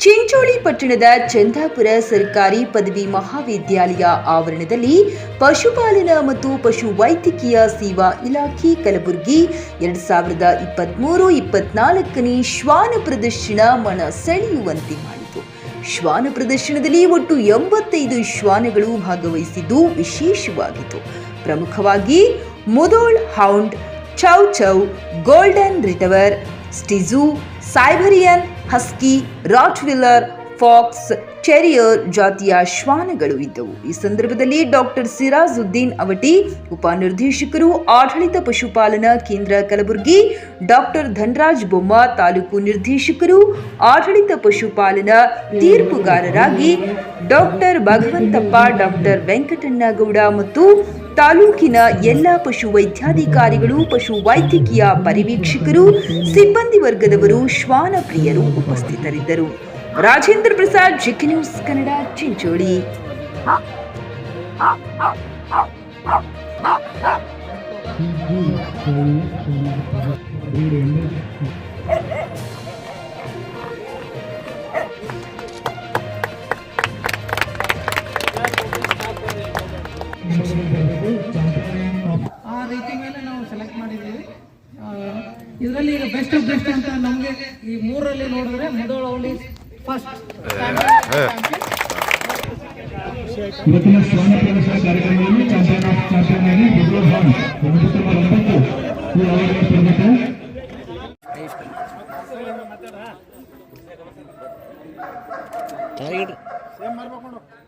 ಚಿಂಚೋಳಿ ಪಟ್ಟಣದ ಚಂದಾಪುರ ಸರ್ಕಾರಿ ಪದವಿ ಮಹಾವಿದ್ಯಾಲಯ ಆವರಣದಲ್ಲಿ ಪಶುಪಾಲನಾ ಮತ್ತು ಪಶು ವೈದ್ಯಕೀಯ ಸೇವಾ ಇಲಾಖೆ ಕಲಬುರಗಿ ಎರಡ್ ಸಾವಿರದ ಇಪ್ಪತ್ಮೂರು ಇಪ್ಪತ್ನಾಲ್ಕನೇ ಶ್ವಾನ ಪ್ರದರ್ಶನ ಮನ ಸೆಳೆಯುವಂತೆ ಮಾಡಿತು. ಶ್ವಾನ ಪ್ರದರ್ಶನದಲ್ಲಿ ಒಟ್ಟು ಎಂಬತ್ತೈದು ಶ್ವಾನಗಳು ಭಾಗವಹಿಸಿದ್ದು ವಿಶೇಷವಾಗಿತ್ತು. ಪ್ರಮುಖವಾಗಿ Mudhol hound chow chow golden retriever shih tzu Siberian husky rottweiler fox terrier ಜಾತಿಯ ಶ್ವಾನಗಳು ಇದ್ದವು. ಈ ಸಂದರ್ಭದಲ್ಲಿ ಡಾಕ್ಟರ್ ಸಿರಾಜುದ್ದೀನ್ ಅವಟಿ, ಉಪನಿರ್ದೇಶಕರು, ಆಡಳಿತ ಪಶುಪಾಲನಾ ಕೇಂದ್ರ ಕಲಬುರಗಿ ಡಾಕ್ಟರ್ ಧನರಾಜ್ ಬೊಮ್ಮ ತಾಲೂಕು ನಿರ್ದೇಶಕರು, ಆಡಳಿತ ಪಶುಪಾಲನಾ ತೀರ್ಪುಗಾರರಾಗಿ ಡಾಕ್ಟರ್ ಭಗವಂತಪ್ಪ ಡಾಕ್ಟರ್ ವೆಂಕಟಣ್ಣಗೌಡ ಮತ್ತು ತಾಲೂಕಿನ ಎಲ್ಲ ಪಶು ವೈದ್ಯಾಧಿಕಾರಿಗಳು, ಪಶು ವೈದ್ಯಕೀಯ ಪರಿವೀಕ್ಷಕರು ಸಿಬ್ಬಂದಿ ವರ್ಗದವರು ಶ್ವಾನ ಪ್ರಿಯರು ಉಪಸ್ಥಿತರಿದ್ದರು. ರಾಜೇಂದ್ರ ಪ್ರಸಾದ್, ಜಿಕ್ ನ್ಯೂಸ್ ಕನ್ನಡ, ಚಿಂಚೋಳಿ. ಇದರಲ್ಲಿ ಈಗ ಬೆಸ್ಟ್ ಆಫ್ ಬೆಸ್ಟ್ ಅಂತ ನಮಗೆ ಈ ಮೂರಲ್ಲಿ ನೋಡಿದ್ರೆ ಮೊದಲು ಅವಳಿ ಫಸ್ಟ್ ಇವತ್ತಿನ ಸ್ವರ್ಣ ಪ್ರದರ್ಶನ ಕಾರ್ಯಕ್ರಮದಲ್ಲಿ ಚಾಂಪಿಯನ್ ಆಫ್ ಚಾಂಪಿಯನ್ ಆಗಿ ಬೆಂಗಳೂರು ಒಂಬತ್ತು ಈ ಅವಾರ್ಡ್ ಟಿವಿಎಸ್